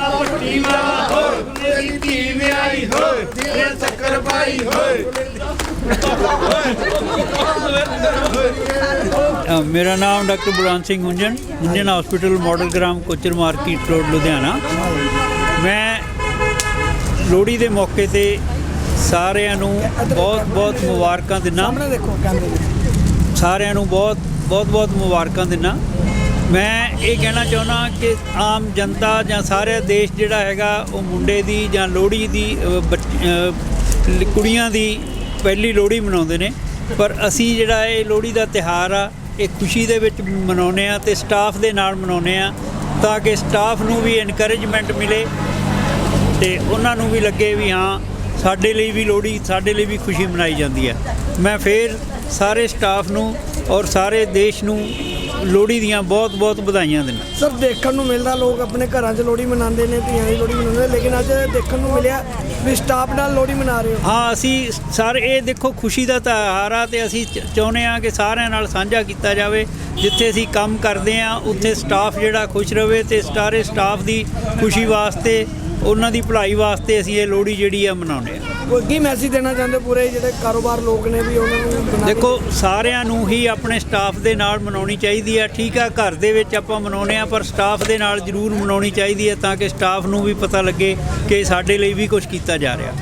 ਪੱਟੀ ਵਾਲਾ ਹੋਏ ਮੇਰੀ ਧੀ ਵਿਆਹੀ ਹੋਏ ਤੇਰੇ ਸ਼ੱਕਰ ਪਾਈ ਹੋਏ ਮੇਰਾ ਨਾਮ doctor Balwant Singh Hunjan Hunjan hospital model Gram Kochar market road, Ludhiana. ਮੈਂ ਲੋਹੜੀ ਦੇ ਮੌਕੇ ਤੇ ਸਾਰਿਆਂ ਨੂੰ ਬਹੁਤ ਬਹੁਤ ਮੁਬਾਰਕਾਂ ਦਿੰਦਾ। ਸਾਰਿਆਂ ਨੂੰ ਬਹੁਤ ਬਹੁਤ ਬਹੁਤ ਮੁਬਾਰਕਾਂ ਦਿੰਦਾ। ਮੈਂ ਇਹ ਕਹਿਣਾ ਚਾਹੁੰਦਾ ਕਿ ਆਮ ਜਨਤਾ ਜਾਂ ਸਾਰੇ ਦੇਸ਼ ਜਿਹੜਾ ਹੈਗਾ, ਉਹ ਮੁੰਡੇ ਦੀ ਜਾਂ ਲੋਹੜੀ ਦੀ ਬੱਚ- ਕੁੜੀਆਂ ਦੀ ਪਹਿਲੀ ਲੋਹੜੀ ਮਨਾਉਂਦੇ ਨੇ। ਪਰ ਅਸੀਂ ਜਿਹੜਾ ਇਹ ਲੋਹੜੀ ਦਾ ਤਿਹਾਰ ਆ, ਇਹ ਖੁਸ਼ੀ ਦੇ ਵਿੱਚ ਮਨਾਉਂਦੇ ਆ ਤੇ ਸਟਾਫ ਦੇ ਨਾਲ ਮਨਾਉਂਦੇ ਆ ਤਾਂ ਕਿ ਸਟਾਫ ਨੂੰ ਵੀ ਇਨਕਰੇਜਮੈਂਟ ਮਿਲੇ ਤੇ ਉਹਨਾਂ ਨੂੰ ਵੀ ਲੱਗੇ ਵੀ ਹਾਂ, ਸਾਡੇ ਲਈ ਵੀ ਲੋਹੜੀ, ਸਾਡੇ ਲਈ ਵੀ ਖੁਸ਼ੀ ਮਨਾਈ ਜਾਂਦੀ ਹੈ। ਮੈਂ ਫੇਰ ਸਾਰੇ ਸਟਾਫ ਨੂੰ ਔਰ ਸਾਰੇ ਦੇਸ਼ ਨੂੰ ਲੋਹੜੀ ਦੀਆਂ ਬਹੁਤ ਬਹੁਤ ਵਧਾਈਆਂ ਦਿੰਦਾ ਸਰ ਦੇਖਣ ਨੂੰ ਮਿਲਦਾ ਲੋਕ ਆਪਣੇ ਘਰਾਂ 'ਚ ਲੋਹੜੀ ਮਨਾਉਂਦੇ ਨੇ ਧੀਆਂ ਦੀ ਲੋਹੜੀ ਮਨਾਉਂਦੇ ਨੇ ਲੇਕਿਨ ਅੱਜ ਦੇਖਣ ਨੂੰ ਮਿਲਿਆ ਵੀ ਸਟਾਫ ਨਾਲ ਲੋਹੜੀ ਮਨਾ ਰਹੇ ਹੋ। ਹਾਂ ਅਸੀਂ ਸਾਰੇ ਇਹ ਦੇਖੋ ਖੁਸ਼ੀ ਦਾ ਤਿਉਹਾਰ ਆ ਤੇ ਅਸੀਂ ਚਾਹੁੰਦੇ ਆ ਕਿ ਸਾਰਿਆਂ ਨਾਲ ਸਾਂਝਾ ਕੀਤਾ ਜਾਵੇ। ਜਿੱਥੇ ਅਸੀਂ ਕੰਮ ਕਰਦੇ ਆ ਉੱਥੇ ਸਟਾਫ ਜਿਹੜਾ ਖੁਸ਼ ਰਵੇ ਤੇ ਸਾਰੇ ਸਟਾਫ ਦੀ ਖੁਸ਼ੀ ਵਾਸਤੇ ਉਹਨਾਂ ਦੀ ਭਲਾਈ ਵਾਸਤੇ ਅਸੀਂ ਇਹ ਲੋਹੜੀ ਜਿਹੜੀ ਆ ਮਨਾਉਂਦੇ ਆ ਕੋਈ ਕੀ ਮੈਸੇਜ ਦੇਣਾ ਚਾਹੁੰਦੇ ਪੂਰੇ ਜਿਹੜੇ ਕਾਰੋਬਾਰ ਲੋਕ ਨੇ ਵੀ ਉਹਨਾਂ ਨੂੰ ਦੇਖੋ ਸਾਰਿਆਂ ਨੂੰ ਹੀ ਆਪਣੇ ਸਟਾਫ ਦੇ ਨਾਲ ਮਨਾਉਣੀ ਚਾਹੀਦੀ ਹੈ ਠੀਕ ਆ ਘਰ ਦੇ ਵਿੱਚ ਆਪਾਂ ਮਨਾਉਨੇ ਆ ਪਰ ਸਟਾਫ ਦੇ ਨਾਲ ਜ਼ਰੂਰ ਮਨਾਉਣੀ ਚਾਹੀਦੀ ਹੈ ਤਾਂ ਕਿ ਸਟਾਫ ਨੂੰ ਵੀ ਪਤਾ ਲੱਗੇ ਕਿ ਸਾਡੇ ਲਈ ਵੀ ਕੁਝ ਕੀਤਾ ਜਾ ਰਿਹਾ।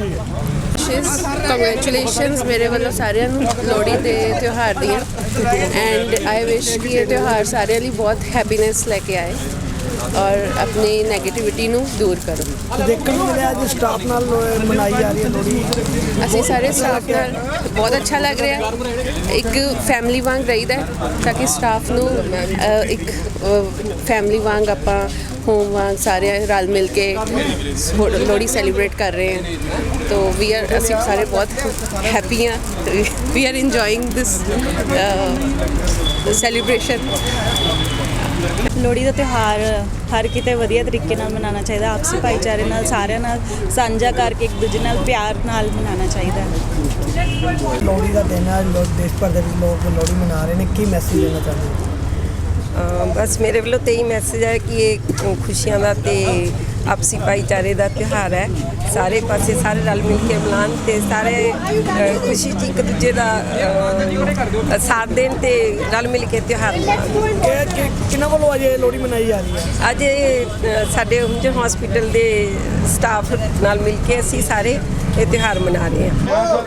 ਵਿਸ਼ੇਸ ਕੰਗ੍ਰੈਚੁਲੇਸ਼ਨਸ ਮੇਰੇ ਵੱਲੋਂ ਸਾਰਿਆਂ ਨੂੰ ਲੋਹੜੀ ਦੇ ਤਿਉਹਾਰ ਦੀਆਂ। ਐਂਡ ਆਈ ਵਿਸ਼ ਕਿ ਇਹ ਤਿਉਹਾਰ ਸਾਰਿਆਂ ਲਈ ਬਹੁਤ ਹੈਪੀਨੈਸ ਲੈ ਕੇ ਆਏ। ਔਰ ਆਪਣੀ 네ਗੇਟਿਵਿਟੀ ਨੂੰ ਦੂਰ ਕਰੋ। ਦੇਖਣ ਨੂੰ ਮਿਲਿਆ ਅੱਜ ਸਟਾਫ ਨਾਲ ਮਨਾਈ ਜਾ ਰਹੀ ਹੈ ਲੋਹੜੀ। ਅਸੀਂ ਸਾਰੇ ਸਟਾਫ ਨਾਲ ਬਹੁਤ ਅੱਛਾ ਲੱਗ ਰਿਹਾ ਇੱਕ ਫੈਮਿਲੀ ਵਾਂਗ ਰਹੀਦਾ ਹੈ ਤਾਂ ਕਿ ਸਟਾਫ ਨੂੰ ਇੱਕ ਫੈਮਿਲੀ ਵਾਂਗ ਆਪਾਂ ਹੋਮ ਵਾਂਗ ਸਾਰੇ ਰਲ ਮਿਲ ਕੇ ਲੋਹੜੀ ਸੈਲੀਬ੍ਰੇਟ ਕਰ ਰਹੇ ਹਾਂ। ਤੋ ਵੀ ਆਰ ਅਸੀਂ ਸਾਰੇ ਬਹੁਤ ਹੈਪੀ ਹਾਂ। We are enjoying this celebration Lohri ਦਾ ਤਿਉਹਾਰ ਹਰ ਕਿਤੇ ਵਧੀਆ ਤਰੀਕੇ ਨਾਲ ਮਨਾਉਣਾ ਚਾਹੀਦਾ ਆਪਸੀ ਭਾਈਚਾਰੇ ਨਾਲ ਸਾਰਿਆਂ ਨਾਲ ਸਾਂਝਾ ਕਰਕੇ ਇੱਕ ਦੂਜੇ ਨਾਲ ਪਿਆਰ ਨਾਲ ਮਨਾਉਣਾ ਚਾਹੀਦਾ ਹੈ। ਲੋਹੜੀ ਦਾ ਦਿਨ ਹੈ ਲੋਕ ਦੇਸ਼ ਭਰ ਦੇ ਵਿੱਚ ਲੋਕ ਲੋਹੜੀ ਮਨਾ ਰਹੇ ਨੇ। ਕੀ ਮੈਸੇਜ ਦੇਣਾ ਚਾਹੁੰਦੇ ਹੋ? ਬਸ ਮੇਰੇ ਵੱਲੋਂ ਤੇ ਹੀ ਮੈਸੇਜ ਹੈ ਕਿ ਇਹ ਖੁਸ਼ੀਆਂ ਦਾ ਤੇ ਆਪਸੀ ਭਾਈਚਾਰੇ ਦਾ ਤਿਉਹਾਰ ਹੈ। ਸਾਰੇ ਪਾਸੇ ਸਾਰੇ ਰਲ ਮਿਲ ਕੇ ਮਨਾਉਣ ਤੇ ਸਾਰੇ ਖੁਸ਼ੀ 'ਚ ਇੱਕ ਦੂਜੇ ਦਾ ਸਾਥ ਦੇਣ ਤੇ ਰਲ ਮਿਲ ਕੇ ਤਿਉਹਾਰ ਮਨਾਉਣ। ਅੱਜ ਇਹ ਲੋਹੜੀ ਮਨਾਈ ਜਾ ਰਹੀ ਹੈ? ਅੱਜ ਇਹ, ਅ, ਸਾਡੇ ਹੁੰਜਨ ਹਸਪੀਟਲ ਦੇ ਸਟਾਫ ਨਾਲ ਮਿਲ ਕੇ ਅਸੀਂ ਸਾਰੇ ਇਹ ਤਿਉਹਾਰ ਮਨਾ ਰਹੇ ਹਾਂ।